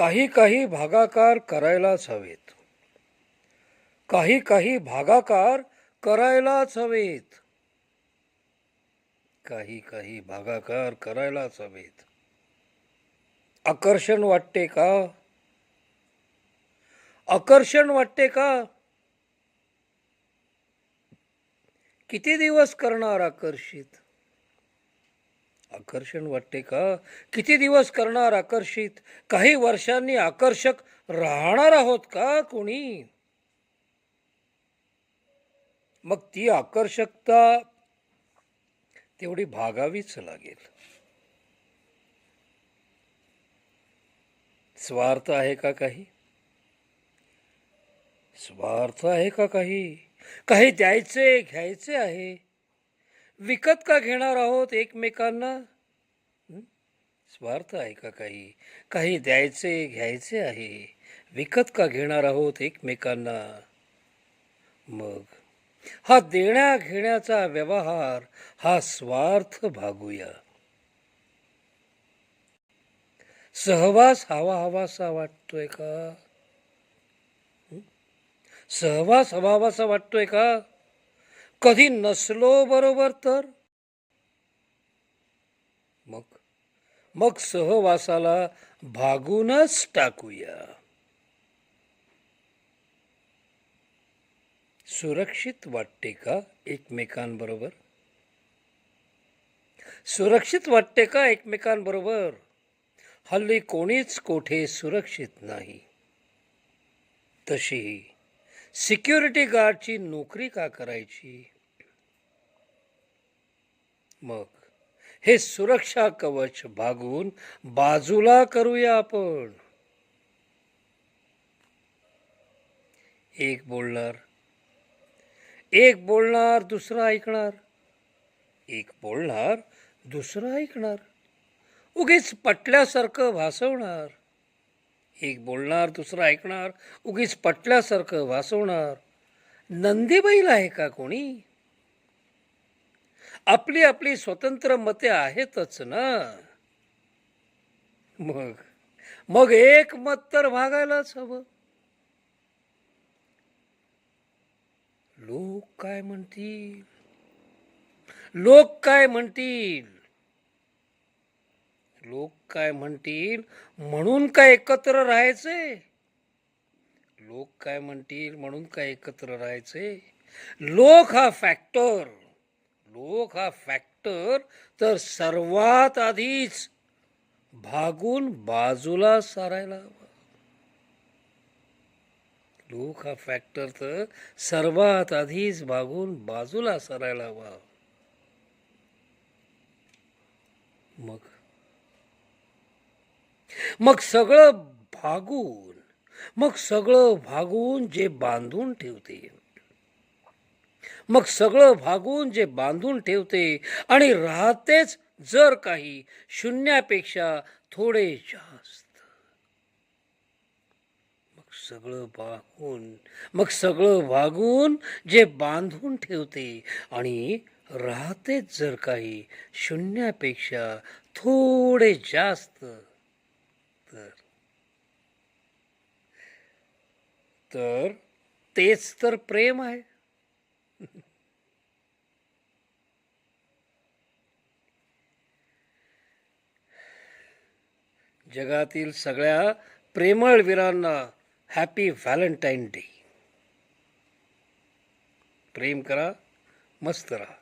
काही काही भागाकार करायलाच हवेत. काही काही भागाकार करायलाच हवेत. काही काही भागाकार करायलाच हवेत. आकर्षण वाटते का? आकर्षण वाटते का? किती दिवस करणार आकर्षित? आकर्षण वाटते का? किती दिवस करणार आकर्षित? काही वर्षांनी आकर्षक राहणार आहोत का कोणी? मग ती आकर्षकता तेवढी भागावीच लागेल. स्वार्थ आहे का काही? स्वार्थ आहे का काही? काही द्यायचे घ्यायचे आहे. विकत का घेणार आहोत एकमेकांना? स्वार्थ आहे का काही? काही द्यायचे घ्यायचे आहे. विकत का घेणार आहोत एकमेकांना? मग? हा देण्या घेण्याचा व्यवहार हा स्वार्थ भागूया. सहवास हवा हवासा वाटतोय का? सहवास सहवास हवावासा वाटतोय का? कधी नसलो बरोबर तर? मग मग सहवासाला भागूनच टाकूया. सुरक्षित वाटते का एकमेकांबरोबर? सुरक्षित वाटते का एकमेकांबरोबर? हल्ली कोणीच कोठे सुरक्षित नाही. तशीही सिक्युरिटी गार्डची नोकरी का करायची? मग हे सुरक्षा कवच भागून बाजूला करूया आपण. एक बोलणार एक बोलणार दुसरा ऐकणार. एक बोलणार दुसरा ऐकणार. उगीच पटल्यासारखं भासवणार. एक बोलणार दुसरं ऐकणार उगीच पटल्यासारखं भासवणार नंदीबैल आहे का कोणी? आपली आपली स्वतंत्र मते आहेतच ना. मग मग एक मत तर भागायलाच हवं. लोक काय म्हणतील? लोक काय म्हणतील? लोक काय म्हणतील? म्हणून काय एकत्र राहायचे? लोक काय म्हणतील? म्हणून काय एकत्र राहायचे? लोक हा फॅक्टर लोक हा फॅक्टर तर सर्वात आधीच भागून बाजूला सारायला हवा. लोक हा फॅक्टर तर सर्वात आधीच भागून बाजूला सारायला हवा. मग मग सगळं भागून मग सगळं भागून जे बांधून ठेवते. मग सगळं भागून जे बांधून ठेवते आणि राहतेच जर काही शून्यापेक्षा थोडे जास्त. मग सगळं भागून मग सगळं भागून जे बांधून ठेवते आणि राहतेच जर काही शून्यापेक्षा थोडे जास्त. तर तर तेच तर प्रेम आहे. जगातील सगळ्या प्रेमळ वीरांना हॅपी व्हॅलेंटाईन डे. प्रेम करा मस्त राहा.